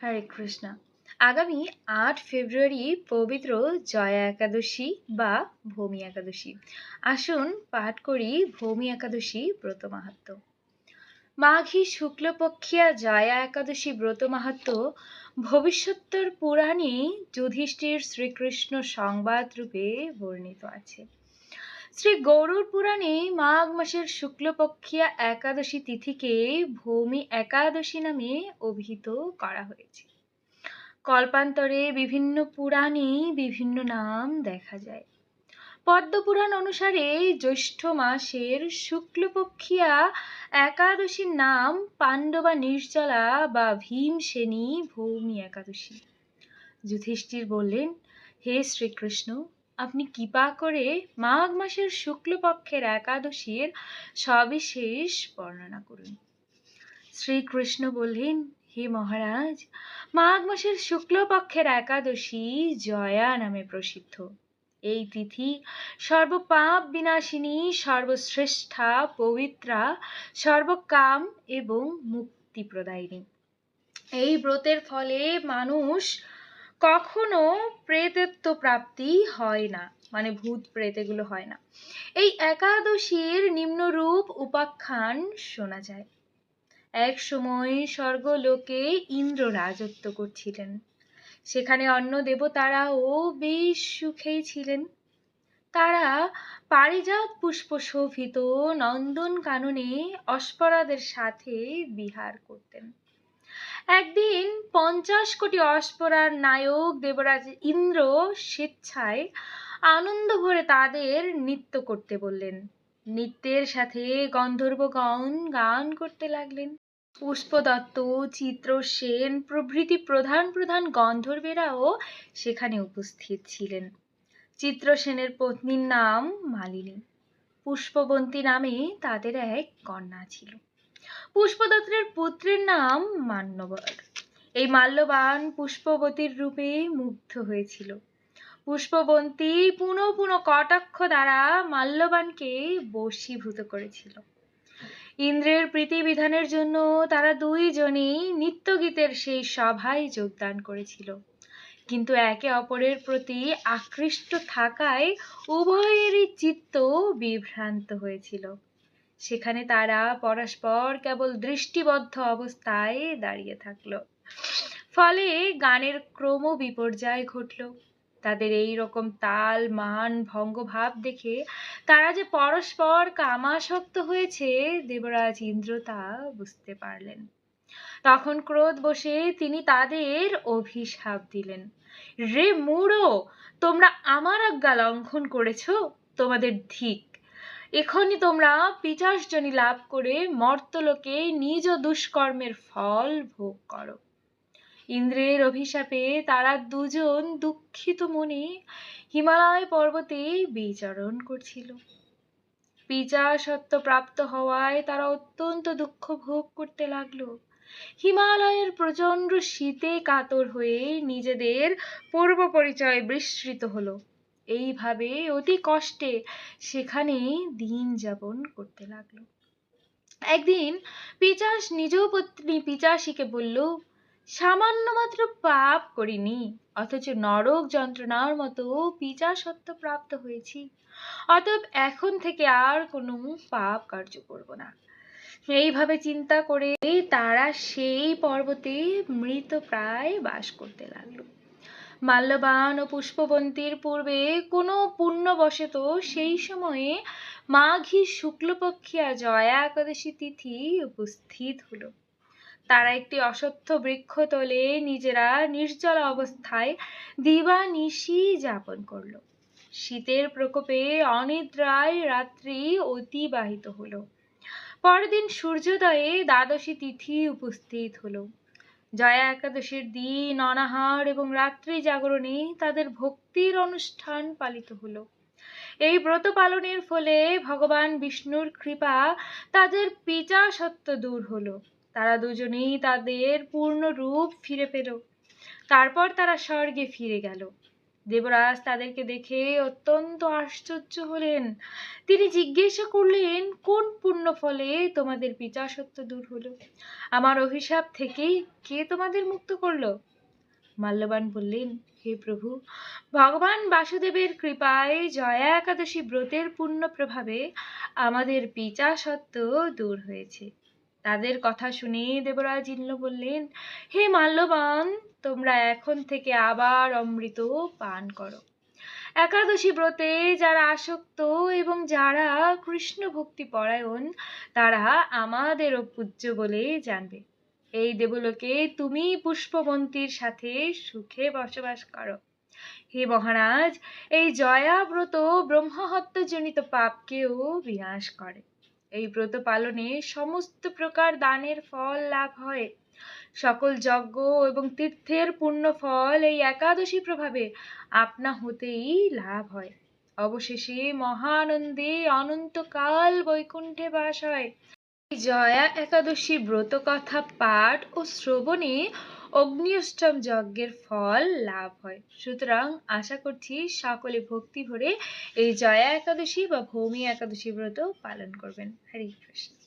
হরে কৃষ্ণ। আগামী আট ফেব্রুয়ারি পবিত্র জয়া একাদশী বা ভূমি একাদশী। আসুন পাঠ করি ভূমি একাদশী ব্রত মাহাত্ম। মাঘী শুক্লপক্ষিয়া জয়া একাদশী ব্রত মাহাত্ম ভবিষ্যত্তর পুরাণে যুধিষ্ঠির শ্রীকৃষ্ণ সংবাদ রূপে বর্ণিত আছে। শ্রী গৌরুর পুরাণে মাঘ মাসের শুক্লপক্ষিয়া একাদশী তিথিকে ভূমি একাদশী নামে অভিহিত করা হয়েছে। কল্পান্তরে বিভিন্ন পুরাণে বিভিন্ন নাম দেখা যায়। পদ্মপুরাণ অনুসারে জ্যৈষ্ঠ মাসের শুক্লপক্ষিয়া একাদশীর নাম পাণ্ডবা নির্জলা বা ভীমসেনী ভৌমি একাদশী। যুধিষ্ঠির বললেন, হে শ্রীকৃষ্ণ আপনি কৃপা করে মাঘ মাসের শুক্লপক্ষের একাদশীর সবিশেষ বর্ণনা করুন। শ্রীকৃষ্ণ বললেন, হে মহারাজ, মাঘ মাসের শুক্লপক্ষের একাদশী জয়া নামে প্রসিদ্ধ। এই তিথি সর্বপাপ বিনাশিনী, সর্বশ্রেষ্ঠা, পবিত্রা, সর্বকাম এবং মুক্তি প্রদায়িনী এই ব্রতের ফলে মানুষ কখনো প্রেতত্ব প্রাপ্তি হয় না। মানে ভূত প্রেত এগুলো হয় না। এই একাদশীর নিম্নরূপ উপাখ্যান শোনা যায়। এক সময় স্বর্গলোকে ইন্দ্র রাজত্ব করছিলেন। সেখানে অন্য দেবতারাও বেশ সুখেই ছিলেন। তারা পারিজাত পুষ্প শোভিত নন্দন কাননে অস্পরাদের সাথে বিহার করতেন। একদিন পঞ্চাশ কোটি অস্পরার নায়ক দেবরাজ ইন্দ্র স্বেচ্ছায় আনন্দ ভরে তাদের নৃত্য করতে বললেন। নৃত্যের সাথে গন্ধর্বগণ গান করতে লাগলেন। পুষ্পদত্ত চিত্রসেন প্রভৃতি প্রধান প্রধান গন্ধর্বেরাও সেখানে উপস্থিত ছিলেন। চিত্রসেনের পত্নীর নাম মালিনী। পুষ্পবন্তী নামে তাদের এক কন্যা ছিল। পুষ্পদত্তের পুত্রের নাম মান্যবর এই মাল্যবান পুষ্পবতীর রূপে মুগ্ধ হয়েছিল। পুষ্পবন্তী পুনঃ পুনঃ কটাক্ষ দ্বারা মাল্যবানকে বশীভূত করেছিল। ইন্দ্রের প্রীতিবিধানের জন্য তারা দুইজনেই নিত্যগীতের সেই সভায় যোগদান করেছিল। কিন্তু একে অপরের প্রতি আকৃষ্ট থাকায় উভয়েরই চিত্ত বিভ্রান্ত হয়েছিল। সেখানে তারা পরস্পর কেবল দৃষ্টিবদ্ধ অবস্থায় দাঁড়িয়ে থাকল। ফলে গানের ক্রম বিপর্যয় ঘটল। তাদের এই রকম তাল, মান, ভঙ্গভাব দেখে তারা যে পরস্পর কামাসক্ত হয়েছে, দেবরাজ ইন্দ্র তা বুঝতে পারলেন। তখন ক্রোধ বসে তিনি তাদের অভিশাপ দিলেন। রে মূঢ় তোমরা আমার আজ্ঞা লঙ্ঘন করেছ? তোমাদের ধিক। এখনই তোমরা পিচাসজনী লাভ করে মর্তলোকে নিজ দুষ্কর্মের ফল ভোগ করো। ইন্দ্রের অভিশাপে তারা দুজন দুঃখিত মনে হিমালয় পর্বতে বিচরণ করছিল। পিজা সত্য প্রাপ্ত হওয়ায় তারা অত্যন্ত দুঃখ ভোগ করতে লাগল। হিমালয়ের প্রচণ্ড শীতে কাতর হয়ে নিজেদের পূর্ব পরিচয় বিস্মৃত হলো। এইভাবে অতি কষ্টে সেখানে দিন যাপন করতে লাগল। একদিন পিচাস নিজ পত্নী পিচাসীকে বলল সামান্য মাত্র পাপ করিনি, অথচ নরক যন্ত্রণার মতো পিচা সত্য প্রাপ্ত হয়েছি। অতএব এখন থেকে আর কোনো পাপ কার্য করব না। এইভাবে চিন্তা করে তারা সেই পর্বতে মৃত প্রায় বাস করতে লাগল। মাল্যবান ও পুষ্পবন্তীর পূর্বে কোনো পুণ্যবশত সেই সময়ে মাঘী শুক্লপক্ষিয়া জয়া একাদশী তিথি উপস্থিত হলো। তারা একটি অসত্য বৃক্ষতলে নিজেরা নির্জল অবস্থায় দিবানিশি যাপন করল। শীতের প্রকোপে অনিদ্রায় রাত্রি অতিবাহিত হলো। পরদিন সূর্যোদয়ে দ্বাদশী তিথি উপস্থিত হলো। জয়া একাদশীর দিন, অনাহার এবং রাত্রি জাগরণে তাদের ভক্তির অনুষ্ঠান পালিত হলো। এই ব্রত পালনের ফলে ভগবান বিষ্ণুর কৃপা তাদের পিচা সত্য দূর হলো। তারা দুজনেই তাদের পূর্ণ রূপ ফিরে পেল। তারপর তারা স্বর্গে ফিরে গেল। দেবরাজ তাদেরকে দেখে অত্যন্ত আশ্চর্য হলেন। তিনি জিজ্ঞাসা করলেন, কোন পুণ্য ফলে তোমাদের পিতাসত্ব দূর হলো? আমার অভিশাপ থেকে কে তোমাদের মুক্ত করল? মাল্যবান বললেন, হে প্রভু, ভগবান বাসুদেবের কৃপায় জয়া একাদশী ব্রতের পূর্ণ প্রভাবে আমাদের পিচাসত্ব দূর হয়েছে। তাদের কথা শুনে দেবরাজ ইন্দ্র বললেন, হে মাল্যবান, তোমরা এখন থেকে আবার অমৃত পান করো। একাদশী ব্রতে যারা আসক্ত এবং যারা কৃষ্ণ ভক্তি পরায়ণ, তারা আমাদেরও পূজ্য বলে জানবে। এই দেবলোকে তুমি পুষ্পবন্তীর সাথে সুখে বসবাস করো। হে মহারাজ, এই জয়া ব্রত ব্রহ্মহত্যজনিত পাপকেও বিনাশ করে। এই ব্রত পালনে সমস্ত প্রকার দানের ফল লাভ হয়। সকল যজ্ঞ এবং তীর্থের পূর্ণ ফল এই একাদশী প্রভাবে আপনা হতেই লাভ হয়। অবশেষে মহানন্দে অনন্তকাল বৈকুণ্ঠে বাস হয়। জয়া একাদশী ব্রত কথা পাঠ ও শ্রবণে অগ্নিষ্টম যজ্ঞের ফল লাভ হয়। সুতরাং আশা করছি সকলে ভক্তি ভরে এই জয়া একাদশী বা ভৌমি একাদশী ব্রত পালন করবেন। হরে কৃষ্ণ।